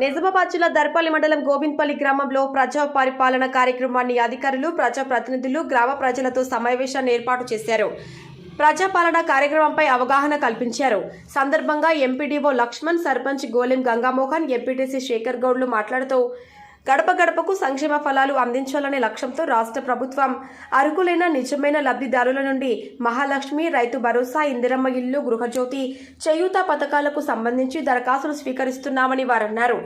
నిజామాబాద్ జిల్లా దర్పల్లి మండలం గోవింద్పల్లి గ్రామంలో ప్రజా పరిపాలన కార్యక్రమాన్ని అధికారులు ప్రజా ప్రతినిధులు గ్రామ ప్రజలతో సమావేశాన్ని ఏర్పాటు చేశారు. ప్రజాపాలన కార్యక్రమంపై అవగాహన కల్పించారు. సందర్భంగా ఎంపీడీఓ లక్ష్మణ్ సర్పంచ్ గోలెం గంగామోహన్ ఎంపీటీసీ శేఖర్ గౌడ్లు మాట్లాడుతూ గడప గడపకు సంక్షేమ ఫలాలు అందించాలనే లక్ష్యంతో రాష్ట్ర ప్రభుత్వం అరుకులైన నిజమైన లబ్ధిదారుల నుండి మహాలక్ష్మి రైతు భరోసా ఇందిరమ్మ ఇల్లు గృహజ్యోతి చేయూత పథకాలకు సంబంధించి దరఖాస్తులు స్వీకరిస్తున్నామని వారన్నారు.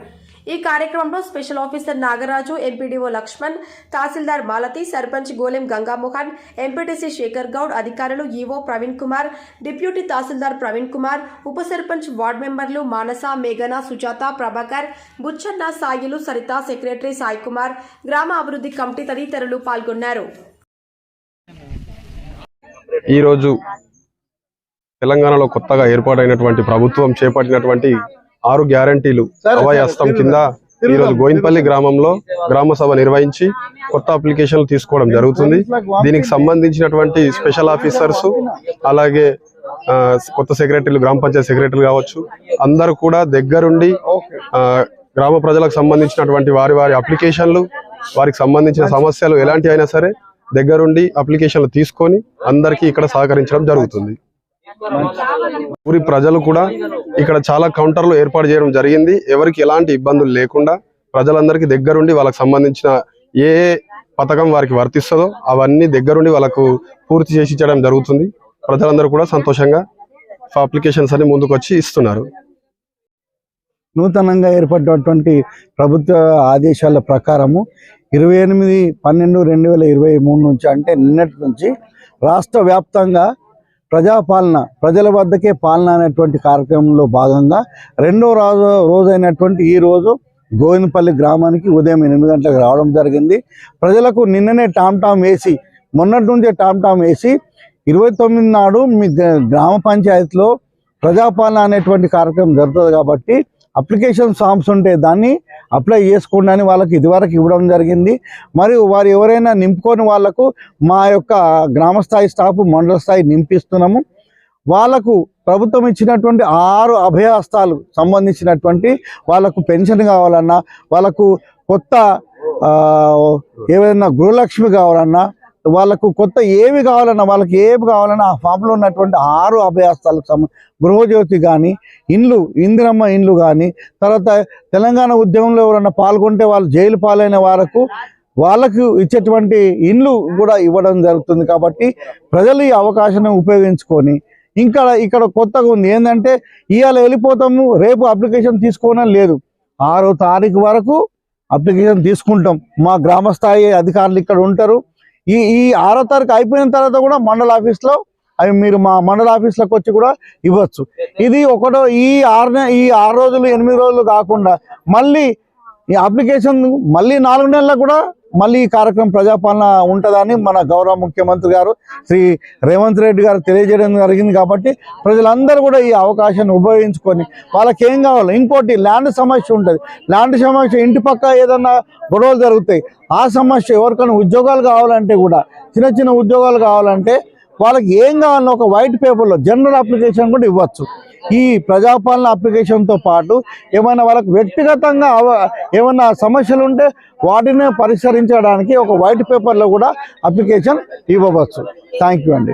ఈ కార్యక్రమంలో special officer Nagaraju MPDO Laxman tahsildar Malathi sarpanch Golem Gangamohan MPTC Shekar Goud అధికారులు ఈవో ప్రవీణ్ కుమార్ డిప్యూటీ తహసీల్దార్ ప్రవీణ్ కుమార్ ఉప సర్పంచ్ వార్డు మెంబర్లు మానస మేఘన సుజాత ప్రభాకర్ బుచ్చన్న సాయిలు సరిత సెక్రటరీ సాయి కుమార్ గ్రామ అభివృద్ధి కమిటీ తదితరులు పాల్గొన్నారు. ఈరోజు తెలంగాణలో కొత్తగా ఏర్పాటైనటువంటి ప్రభుత్వం చేపట్టినటువంటి ఆరు గ్యారంటీలు అభయహస్తం కింద ఈరోజు గోయిన్పల్లి గ్రామంలో గ్రామ సభ నిర్వహించి కొత్త అప్లికేషన్లు తీసుకోవడం జరుగుతుంది. దీనికి సంబంధించినటువంటి స్పెషల్ ఆఫీసర్స్ అలాగే కొత్త సెక్రటరీలు గ్రామ పంచాయతీ సెక్రటరీలు కావచ్చు అందరూ కూడా దగ్గరుండి గ్రామ ప్రజలకు సంబంధించినటువంటి వారి వారి అప్లికేషన్లు వారికి సంబంధించిన సమస్యలు ఎలాంటి అయినా సరే దగ్గరుండి అప్లికేషన్లు తీసుకొని అందరికీ ఇక్కడ సహకరించడం జరుగుతుంది. ఊరి ప్రజలు కూడా ఇక్కడ చాలా కౌంటర్లు ఏర్పాటు చేయడం జరిగింది. ఎవరికి ఎలాంటి ఇబ్బందులు లేకుండా ప్రజలందరికీ దగ్గరుండి వాళ్ళకి సంబంధించిన ఏ పథకం వారికి వర్తిస్తుందో అవన్నీ దగ్గరుండి వాళ్ళకు పూర్తి చేసి ఇచ్చడం జరుగుతుంది. ప్రజలందరూ కూడా సంతోషంగా అప్లికేషన్స్ అన్ని ముందుకు వచ్చి ఇస్తున్నారు. నూతనంగా ఏర్పడినటువంటి ప్రభుత్వ ఆదేశాల ప్రకారము ఇరవై ఎనిమిది పన్నెండు రెండు వేల ఇరవై మూడు నుంచి అంటే నిన్నటి నుంచి రాష్ట్ర వ్యాప్తంగా ప్రజాపాలన ప్రజల వద్దకే పాలన అనేటువంటి కార్యక్రమంలో భాగంగా రెండో రోజు రోజైనటువంటి ఈ రోజు గోవిందపల్లి గ్రామానికి ఉదయం ఎనిమిది గంటలకు రావడం జరిగింది. ప్రజలకు నిన్ననే టామ్ టామ్ వేసి మొన్నటి నుంచే టామ్ టామ్ వేసి ఇరవై తొమ్మిది నాడు మీ గ్రామ పంచాయతీలో ప్రజాపాలన అనేటువంటి కార్యక్రమం జరుగుతుంది కాబట్టి అప్లికేషన్ ఫామ్స్ ఉంటే దాన్ని అప్లై చేసుకోండి అని వాళ్ళకి ఇదివరకు ఇవ్వడం జరిగింది. మరియు వారు ఎవరైనా నింపుకొని వాళ్ళకు మా యొక్క గ్రామస్థాయి స్టాఫ్ మండల స్థాయి నింపిస్తున్నాము. వాళ్ళకు ప్రభుత్వం ఇచ్చినటువంటి ఆరు అభయహస్తాలు సంబంధించినటువంటి వాళ్ళకు పెన్షన్ కావాలన్నా వాళ్ళకు కొత్త ఏవైనా గృహలక్ష్మి కావాలన్నా వాళ్ళకు కొత్త ఏవి కావాలన్నా వాళ్ళకి ఏవి కావాలన్నా ఆ ఫామ్లో ఉన్నటువంటి ఆరు అభయహస్తాలకు సంబ గృహజ్యోతి కానీ ఇండ్లు ఇందిరమ్మ ఇండ్లు కానీ తర్వాత తెలంగాణ ఉద్యమంలో ఎవరన్నా పాల్గొంటే వాళ్ళు జైలు పాలైన వారకు వాళ్ళకు ఇచ్చేటువంటి ఇండ్లు కూడా ఇవ్వడం జరుగుతుంది కాబట్టి ప్రజలు ఈ అవకాశాన్ని ఉపయోగించుకొని ఇంకా ఇక్కడ కొత్తగా ఉంది. ఏంటంటే ఇవాళ వెళ్ళిపోతాము రేపు అప్లికేషన్ తీసుకోవడం లేదు. ఆరో తారీఖు వరకు అప్లికేషన్ తీసుకుంటాం. మా గ్రామ స్థాయి అధికారులు ఇక్కడ ఉంటారు. ఈ ఈ ఆరో తారీఖు అయిపోయిన తర్వాత కూడా మండల ఆఫీస్లో అవి మీరు మా మండల ఆఫీస్లోకి వచ్చి కూడా ఇవ్వచ్చు. ఇది ఒకటో ఈ ఆరు ఈ ఆరు రోజులు ఎనిమిది రోజులు కాకుండా మళ్ళీ ఈ అప్లికేషన్ మళ్ళీ నాలుగు నెలలకు కూడా మళ్ళీ ఈ కార్యక్రమం ప్రజాపాలన ఉంటుందని మన గౌరవ ముఖ్యమంత్రి గారు శ్రీ రేవంత్ రెడ్డి గారు తెలియజేయడం జరిగింది కాబట్టి ప్రజలందరూ కూడా ఈ అవకాశాన్ని ఉపయోగించుకొని వాళ్ళకి ఏం కావాలి? ఇంకోటి ల్యాండ్ సమస్య ఉంటుంది. ల్యాండ్ సమస్య ఇంటి పక్క ఏదన్నా గొడవలు జరుగుతాయి. ఆ సమస్య ఎవరికైనా ఉద్యోగాలు కావాలంటే కూడా చిన్న చిన్న ఉద్యోగాలు కావాలంటే వాళ్ళకి ఏం కావాలన్నా ఒక వైట్ పేపర్లో జనరల్ అప్లికేషన్ కూడా ఇవ్వచ్చు. ఈ ప్రజాపాలన అప్లికేషన్తో పాటు ఏమైనా వాళ్ళకు వ్యక్తిగతంగా అవ- ఏమైనా సమస్యలు ఉంటే వాటిని పరిష్కరించడానికి ఒక వైట్ పేపర్లో కూడా అప్లికేషన్ ఇవ్వవచ్చు. థ్యాంక్ యూ అండి.